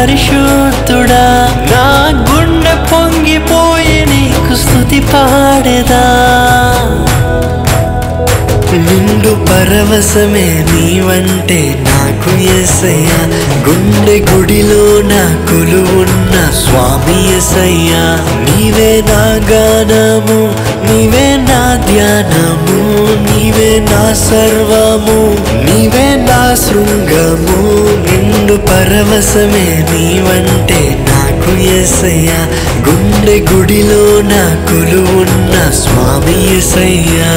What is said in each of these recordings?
పరిశుద్ధుడా నా గుండె పొంగిపోయి నీకు స్థుతి పాడేదా? నిండు పరవశమే నీవంటే నాకు ఎసయ్యా గుండె గుడిలో నా కొలువున్న స్వామి ఎసయ్యా నీవే నా గానము నీవే నా ధ్యానము నీవే నా సర్వము నీవే నా శృంగము నిండు పరవశమే నీవంటే నాకు ఎసయ్యా. గుండె గుడిలో నా కొలువున్న స్వామి ఎసయ్యా.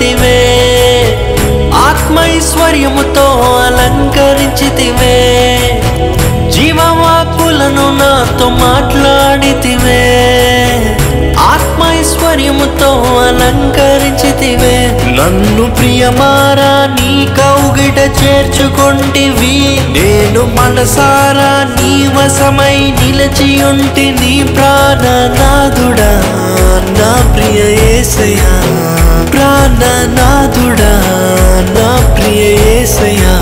మాట్లాడితివే ఆత్మైశ్వర్యముతో అలంకరించితివే. జీవవాకులను నాతో మాట్లాడితివే. ఆత్మైశ్వర్యముతో అలంకరించితివే. నన్ను ప్రియమారా నీ కౌగిట చేర్చుకొంటివి. నేను మనసారా నీ వశమై నిలిచి ఉంటి నీ ప్రాణనాథుడా నా ప్రియ ఏసయ్యా ప్రాణనాథుడా నా ప్రియ ఏసయ్యా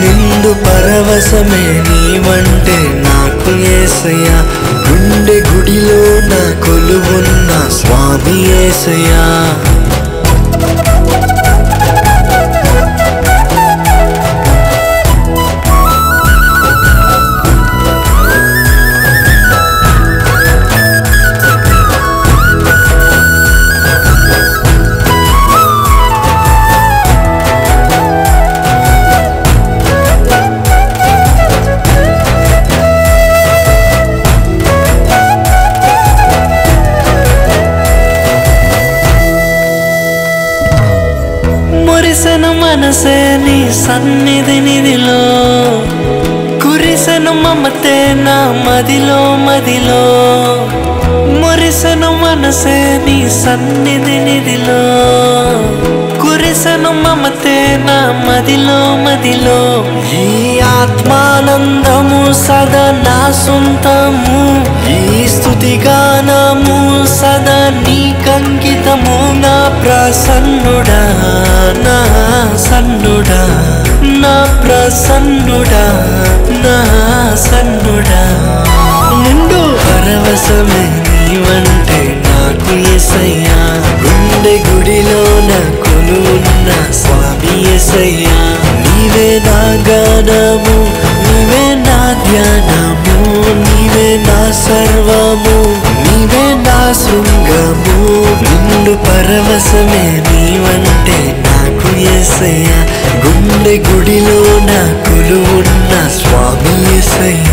నిండు పరవశమే నీవంటే నాకు ఏసయ్యా గుండె గుడిలో నా కొలువున్న స్వామి ఏసయా కురిసెను మనసే నీ సన్నిధి నిధిలో. కురిసెను మమతే నా మదిలో మదిలో. మురిసెను మనసే నీ సన్నిధి నిధిలో. కురిసెను మమతే నా మదిలో మదిలో. ఈ ఆత్మానందము సదా నా సొంతము. ఈ స్థుతి గానము సదా నీక ప్రసన్నుడా నా సన్నుడా నా ప్రసన్నుడా నా సన్నుడా. నిండు పరవశమే నీవంటే నాకు ఎసయ్యా గుండె గుడిలో నా ఉన్న స్వామి ఎసయ్యా నీవే నా గానము నీవే నా ధ్యానము నీవే నా సర్వము నీవే నా శృంగము. పరవశమే నీవంటే నాకు ఎసయ్యా గుండె గుడిలో నా కొలువున్న స్వామి ఎసయ్యా